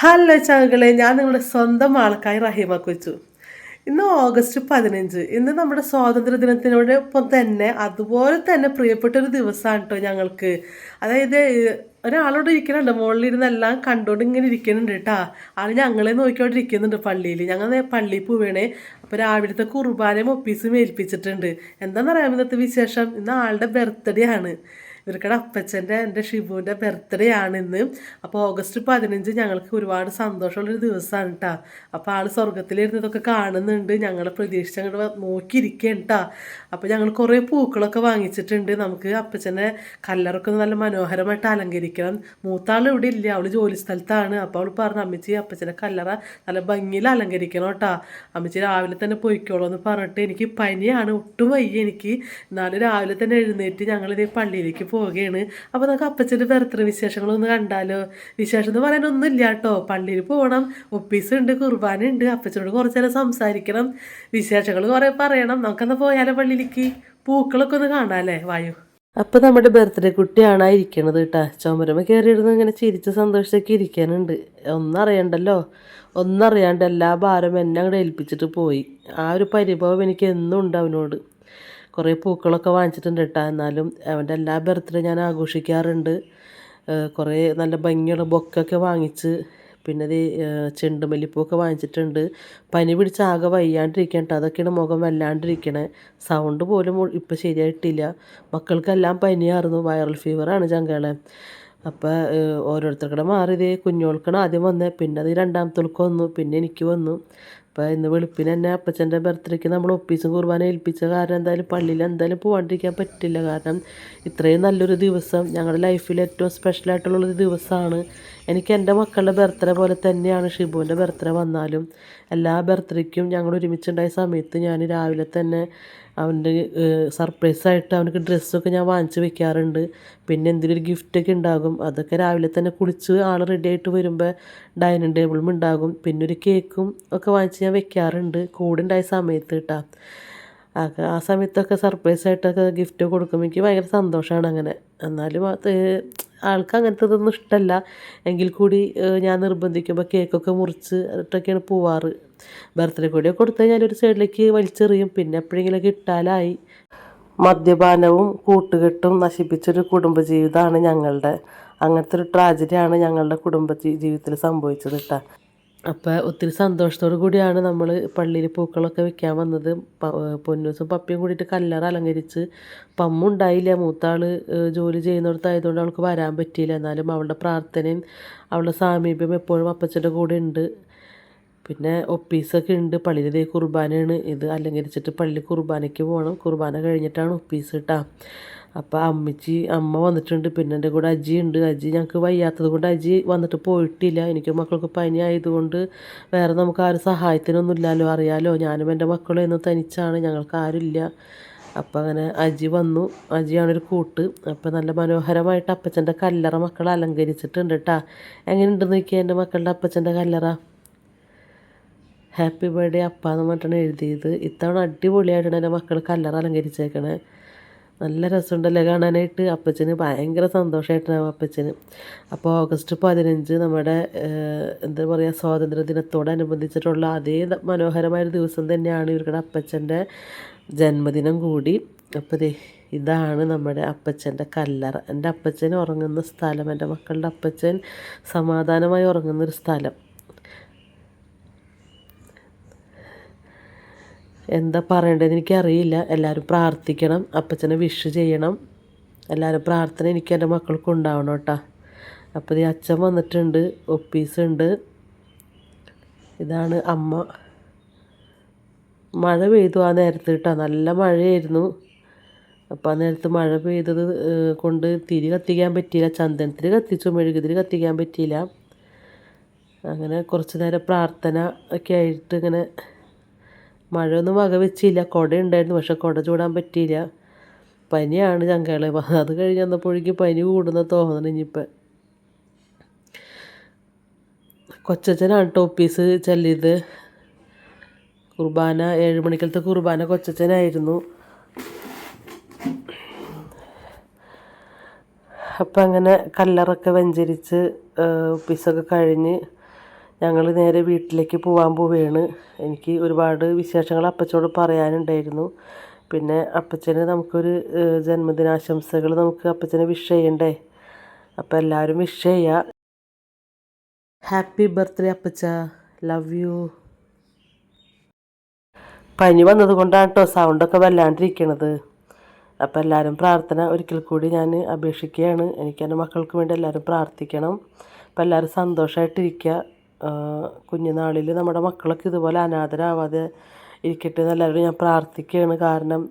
Hello ചാങ്കളെ ഞാൻ നിങ്ങളുടെ സ്വന്തം ആൾക്കായി റഹീമ കൊച്ചു. ഇന്ന് ഓഗസ്റ്റ് പതിനഞ്ച്. ഇന്ന് നമ്മുടെ സ്വാതന്ത്ര്യ ദിനത്തിനോടൊപ്പം തന്നെ അതുപോലെ തന്നെ പ്രിയപ്പെട്ട ഒരു ദിവസമാണ് കേട്ടോ ഞങ്ങൾക്ക്. അതായത് ഒരാളോട് ഇരിക്കുന്നുണ്ട് മുകളിലിരുന്ന് എല്ലാം കണ്ടുകൊണ്ട് ഇങ്ങനെ ഇരിക്കുന്നുണ്ട് കേട്ടാ ആൾ ഞങ്ങളെ നോക്കിക്കൊണ്ടിരിക്കുന്നുണ്ട് പള്ളിയിൽ ഞങ്ങൾ പള്ളിയിൽ പോവേണേ. അപ്പോൾ രാവിലത്തെ കുർബാനയും ഒപ്പീസും ഏൽപ്പിച്ചിട്ടുണ്ട്. എന്താണെന്നറിയാം ഇന്നത്തെ വിശേഷം? ഇന്ന് ആളുടെ ബർത്ത്ഡേ ആണ്. ഇവർക്കടെ അപ്പച്ചന്റെ എന്റെ ഷിബുവിന്റെ ബർത്ത്ഡേ ആണ് ഇന്ന്. അപ്പോൾ ഓഗസ്റ്റ് പതിനഞ്ച് ഞങ്ങൾക്ക് ഒരുപാട് സന്തോഷമുള്ളൊരു ദിവസമാണ് കേട്ടോ അപ്പോൾ ആൾ സ്വർഗത്തിലിരുന്നതൊക്കെ കാണുന്നുണ്ട്. ഞങ്ങളെ പ്രതീക്ഷിച്ച് അങ്ങോട്ട് നോക്കിയിരിക്കുകയാണ് കേട്ടോ അപ്പോൾ ഞങ്ങൾ കുറേ പൂക്കളൊക്കെ വാങ്ങിച്ചിട്ടുണ്ട്. നമുക്ക് അപ്പച്ചന്റെ കല്ലറൊക്കെ നല്ല മനോഹരമായിട്ട് അലങ്കരിക്കണം. മൂത്താൾ ഇവിടെ ഇല്ല. അവൾ ജോലി സ്ഥലത്താണ്. അപ്പോൾ അവൾ പറഞ്ഞു അമ്മച്ചി അപ്പച്ചന്റെ കല്ലറ നല്ല ഭംഗിയിൽ അലങ്കരിക്കണം കേട്ടോ അമ്മച്ചി രാവിലെ തന്നെ പോയിക്കോളൂ എന്ന് പറഞ്ഞിട്ട് എനിക്ക് പനിയാണ്. ഒട്ടും വയ്യ എനിക്ക്. എന്നാലും രാവിലെ തന്നെ എഴുന്നേറ്റ് ഞങ്ങളിതേ പള്ളിയിലേക്ക് പോവുകയാണ്. അപ്പോൾ നമുക്ക് അപ്പച്ചന്റെ ബർത്ത്ഡേ വിശേഷങ്ങളൊന്ന് കണ്ടാലോ? വിശേഷം എന്ന് പറയാനൊന്നും ഇല്ല കേട്ടോ. പള്ളിയിൽ പോകണം ഒപ്പീസ് ഉണ്ട് കുർബാന ഉണ്ട് അപ്പച്ചനോട് കുറച്ച് നേരം സംസാരിക്കണം. വിശേഷങ്ങൾ കുറേ പറയണം. നമുക്കെന്നാ പോയാലോ പള്ളിയിലേക്ക്? പൂക്കളൊക്കെ ഒന്ന് കാണാമല്ലേ വായു. അപ്പോൾ നമ്മുടെ ബർത്ത്ഡേ കുട്ടിയാണ് ഇരിക്കണത് കേട്ടാ. ചുമരമ കയറിയിരുന്ന് ഇങ്ങനെ ചിരിച്ച് സന്തോഷിച്ചൊക്കെ ഇരിക്കാനുണ്ട്. ഒന്നറിയണ്ടല്ലോ? ഒന്നറിയാണ്ട് എല്ലാ ഭാരം എന്നെ അങ്ങോട്ട് ഏൽപ്പിച്ചിട്ട് പോയി. ആ ഒരു പരിഭവം എനിക്ക് എന്നും ഉണ്ട് അവനോട്. കുറേ പൂക്കളൊക്കെ വാങ്ങിച്ചിട്ടുണ്ട് കേട്ടോ എന്നാലും അവന്റെ എല്ലാ ബർത്ത്ഡേ ഞാൻ ആഘോഷിക്കാറുണ്ട്. കുറേ നല്ല ഭംഗിയുള്ള ബൊക്കൊക്കെ വാങ്ങിച്ച് പിന്നെ ഇത് ചെണ്ടുമല്ലിപ്പൂവൊക്കെ വാങ്ങിച്ചിട്ടുണ്ട്. പനി പിടിച്ച് ആകെ വയ്യാണ്ടിരിക്കണം കേട്ടോ അതൊക്കെയാണ് മുഖം വല്ലാണ്ടിരിക്കണേ. സൗണ്ട് പോലും ഇപ്പം ശരിയായിട്ടില്ല. മക്കൾക്കെല്ലാം പനിയായിരുന്നു. വൈറൽ ഫീവറാണ് ചങ്കളെ. അപ്പോൾ ഓരോരുത്തർക്കൂടെ മാറിയത് കുഞ്ഞോൾക്കാണ് ആദ്യം വന്നത് പിന്നെ അത് രണ്ടാമത്തോൾക്ക് വന്നു. പിന്നെ എനിക്ക് വന്നു. അപ്പോൾ ഇന്ന് വെളുപ്പിന് തന്നെ അപ്പച്ചന്റെ ബർത്ത്ഡേക്ക് നമ്മൾ ഓഫീസും കുർബാന ഏൽപ്പിച്ച കാരണം എന്തായാലും പള്ളിയിൽ എന്തായാലും പോകാണ്ടിരിക്കാൻ പറ്റില്ല. കാരണം ഇത്രയും നല്ലൊരു ദിവസം ഞങ്ങളുടെ ലൈഫിൽ ഏറ്റവും സ്പെഷ്യലായിട്ടുള്ളൊരു ദിവസമാണ് എനിക്ക് എന്റെ മക്കളുടെ ബർത്ത്ഡേ പോലെ തന്നെയാണ് ഷിബുവിന്റെ ബർത്ത്ഡേ വന്നാലും. എല്ലാ ബർത്ത്ഡേക്കും ഞങ്ങൾ ഒരുമിച്ചുണ്ടായ സമയത്ത് ഞാൻ രാവിലെ തന്നെ അവന്റെ സർപ്രൈസായിട്ട് അവനക്ക് ഡ്രസ്സൊക്കെ ഞാൻ വാങ്ങിച്ച് വെക്കാറുണ്ട്. പിന്നെ എന്തെങ്കിലും ഒരു ഗിഫ്റ്റൊക്കെ ഉണ്ടാകും. അതൊക്കെ രാവിലെ തന്നെ കുളിച്ച് ആൾ റെഡി ആയിട്ട് വരുമ്പോൾ ഡൈനിങ് ടേബിളും ഉണ്ടാകും. പിന്നെ ഒരു കേക്കും ഒക്കെ വാങ്ങിച്ച് ഞാൻ വെക്കാറുണ്ട്. കൂടെ ഉണ്ടായ സമയത്ത് കേട്ടോ ആ സമയത്തൊക്കെ സർപ്രൈസായിട്ടൊക്കെ ഗിഫ്റ്റ് കൊടുക്കുമ്പോൾ എനിക്ക് ഭയങ്കര സന്തോഷമാണ് അങ്ങനെ. എന്നാലും അത് ആൾക്ക് അങ്ങനത്തെ ഇതൊന്നും ഇഷ്ടമല്ല എങ്കിൽ കൂടി ഞാൻ നിർബന്ധിക്കുമ്പോൾ കേക്കൊക്കെ മുറിച്ച് ഇട്ടൊക്കെയാണ് പോവാറ്. ബർത്ത്ഡേ കൂടിയൊക്കെ കൊടുത്താൽ ഞാനൊരു സൈഡിലേക്ക് വലിച്ചെറിയും. പിന്നെ എപ്പോഴെങ്കിലുമൊക്കെ ഇട്ടാലായി മദ്യപാനവും കൂട്ടുകെട്ടും നശിപ്പിച്ചൊരു കുടുംബജീവിതമാണ് ഞങ്ങളുടെ. അങ്ങനത്തെ ഒരു ട്രാജഡിയാണ് ഞങ്ങളുടെ കുടുംബ ജീവിതത്തിൽ സംഭവിച്ചത് കേട്ടോ അപ്പോൾ ഒത്തിരി സന്തോഷത്തോടു കൂടിയാണ് നമ്മൾ പള്ളിയിൽ പൂക്കളൊക്കെ വെക്കാൻ വന്നത്. പൊന്നൂസും പപ്പിയും കൂടിയിട്ട് കല്ലറ അലങ്കരിച്ച്. പമ്മുണ്ടായില്ല. മൂത്താൾ ജോലി ചെയ്യുന്നിടത്തായതുകൊണ്ട് അവൾക്ക് വരാൻ പറ്റിയില്ല. എന്നാലും അവളുടെ പ്രാർത്ഥനയും അവളുടെ സാമീപ്യം എപ്പോഴും അപ്പച്ചന്റെ കൂടെ ഉണ്ട് പിന്നെ ഒപ്പീസൊക്കെ ഉണ്ട്. പള്ളിയിൽ ദേ കുർബാനയാണ്. ഇത് അലങ്കരിച്ചിട്ട് പള്ളി കുർബാനയ്ക്ക് പോകണം. കുർബാന കഴിഞ്ഞിട്ടാണ് ഒപ്പീസ് കേട്ടോ. അപ്പോൾ അമ്മച്ചി അമ്മ വന്നിട്ടുണ്ട്. പിന്നെ എന്റെ കൂടെ അജി ഉണ്ട്. അജി ഞങ്ങൾക്ക് വയ്യാത്തത് കൊണ്ട് അജി വന്നിട്ട് പോയിട്ടില്ല. എനിക്ക് മക്കൾക്ക് പനി ആയതുകൊണ്ട് വേറെ നമുക്ക് ആരും സഹായത്തിനൊന്നും ഇല്ലല്ലോ അറിയാലോ ഞാനും എന്റെ മക്കളും ഇന്ന് തനിച്ചാണ്. ഞങ്ങൾക്ക് ആരുമില്ല. അപ്പോൾ അങ്ങനെ അജി വന്നു. അജിയാണൊരു കൂട്ട്. അപ്പോൾ നല്ല മനോഹരമായിട്ട് അപ്പച്ചന്റെ കല്ലറ മക്കൾ അലങ്കരിച്ചിട്ടുണ്ട് കേട്ടോ എങ്ങനെയുണ്ടെന്ന് നോക്കിയാൽ എന്റെ മക്കളുടെ അപ്പച്ചന്റെ കല്ലറ? ഹാപ്പി ബർത്ത്ഡേ അപ്പ എന്ന് പറഞ്ഞിട്ടാണ് എഴുതിയത്. ഇത്തവണ അടിപൊളിയായിട്ടാണ് എന്റെ മക്കൾ കല്ലറ അലങ്കരിച്ചേക്കണേ. നല്ല രസമുണ്ടല്ലേ കാണാനായിട്ട്? അപ്പച്ചന് ഭയങ്കര സന്തോഷമായിട്ടുണ്ടാവും അപ്പച്ചന്. അപ്പോൾ ഓഗസ്റ്റ് പതിനഞ്ച് നമ്മുടെ എന്താ പറയുക സ്വാതന്ത്ര്യ ദിനത്തോടനുബന്ധിച്ചിട്ടുള്ള അതേ മനോഹരമായൊരു ദിവസം തന്നെയാണ് ഇവരുടെ അപ്പച്ചന്റെ ജന്മദിനം കൂടി. അപ്പോൾ ഇതാണ് നമ്മുടെ അപ്പച്ചന്റെ കല്ലറ എന്റെ അപ്പച്ചൻ ഉറങ്ങുന്ന സ്ഥലം എന്റെ മക്കളുടെ അപ്പച്ചൻ സമാധാനമായി ഉറങ്ങുന്നൊരു സ്ഥലം. എന്താ പറയേണ്ടതെന്ന് എനിക്കറിയില്ല. എല്ലാവരും പ്രാർത്ഥിക്കണം. അപ്പച്ചനെ വിഷ് ചെയ്യണം. എല്ലാവരും പ്രാർത്ഥന എനിക്ക് എന്റെ മക്കൾക്ക് ഉണ്ടാവണം കേട്ടോ. അപ്പോൾ ഈ അച്ഛൻ വന്നിട്ടുണ്ട്. ഒപ്പീസ് ഉണ്ട് ഇതാണ് അമ്മ. മഴ പെയ്തു ആ നേരത്ത് കേട്ടോ. നല്ല മഴയായിരുന്നു. അപ്പോൾ ആ നേരത്ത് മഴ പെയ്തത് കൊണ്ട് തിരി കത്തിക്കാൻ പറ്റിയില്ല. ചന്ദനത്തിൽ കത്തിച്ചു മെഴുകുതിരി കത്തിക്കാൻ പറ്റിയില്ല. അങ്ങനെ കുറച്ച് നേരം പ്രാർത്ഥന ഒക്കെ ആയിട്ട് ഇങ്ങനെ മഴയൊന്നും വക വെച്ചില്ല കുട ഉണ്ടായിരുന്നു പക്ഷെ കുട ചൂടാൻ പറ്റിയില്ല. പനിയാണ് ചങ്കളെ. അത് കഴിഞ്ഞ് വന്നപ്പോഴേക്കും പനി കൂടുന്ന തോന്നണം ഇനിയിപ്പോൾ കൊച്ചച്ഛനാണ് ടോപ്പീസ് ചല്ലിയത്. കുർബാന ഏഴ് മണിക്കലത്തെ കുർബാന കൊച്ചച്ഛനായിരുന്നു. അപ്പം അങ്ങനെ കല്ലറൊക്കെ വെഞ്ചരിച്ച് ഓഫീസൊക്കെ കഴിഞ്ഞ് ഞങ്ങൾ നേരെ വീട്ടിലേക്ക് പോകാൻ പോവുകയാണ് എനിക്ക് ഒരുപാട് വിശേഷങ്ങൾ അപ്പച്ചോട് പറയാനുണ്ടായിരുന്നു. പിന്നെ അപ്പച്ചന് നമുക്കൊരു ജന്മദിനാശംസകൾ നമുക്ക് അപ്പച്ചന് വിഷ് ചെയ്യണ്ടേ? അപ്പോൾ എല്ലാവരും വിഷ് ചെയ്യുക ഹാപ്പി ബർത്ത്ഡേ അപ്പച്ച. ലവ് യു പനി വന്നതുകൊണ്ടാണ് കേട്ടോ സൗണ്ടൊക്കെ വല്ലാണ്ടിരിക്കണത്. അപ്പോൾ എല്ലാവരും പ്രാർത്ഥന ഒരിക്കൽ കൂടി ഞാൻ അപേക്ഷിക്കുകയാണ് എനിക്ക് എന്റെ മക്കൾക്ക് വേണ്ടി എല്ലാവരും പ്രാർത്ഥിക്കണം. അപ്പോൾ എല്ലാവരും സന്തോഷമായിട്ടിരിക്കുക കുഞ്ഞുനാളിൽ നമ്മുടെ മക്കളൊക്കെ ഇതുപോലെ അനാഥരാവാതെ ഇരിക്കട്ടെ എന്ന് എല്ലാവരും ഞാൻ പ്രാർത്ഥിക്കുകയാണ് കാരണം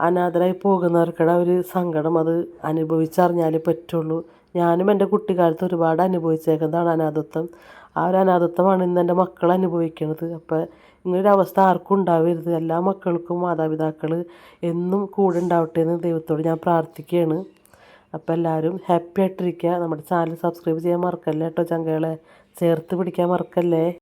അനാഥരായി പോകുന്നവർക്കിടെ ഒരു സങ്കടം അത് അനുഭവിച്ചറിഞ്ഞാലേ പറ്റുള്ളൂ. ഞാനും എന്റെ കുട്ടിക്കാലത്ത് ഒരുപാട് അനുഭവിച്ചേക്കുന്നതാണ് അനാഥത്വം. ആ ഒരു അനാഥത്വമാണ് ഇന്ന് എന്റെ മക്കൾ അനുഭവിക്കുന്നത് അപ്പോൾ ഇങ്ങനൊരു അവസ്ഥ ആർക്കും ഉണ്ടാവരുത്. എല്ലാ മക്കൾക്കും മാതാപിതാക്കൾ എന്നും കൂടെ ഉണ്ടാവട്ടെ എന്ന് ദൈവത്തോട് ഞാൻ പ്രാർത്ഥിക്കുകയാണ് അപ്പോൾ എല്ലാവരും ഹാപ്പി ആയിട്ടിരിക്കുക. നമ്മുടെ ചാനൽ സബ്സ്ക്രൈബ് ചെയ്യാൻ മറക്കല്ലേ കേട്ടോ ചങ്കകളെ? ചേർത്ത് പിടിക്കാൻ മറക്കല്ലേ?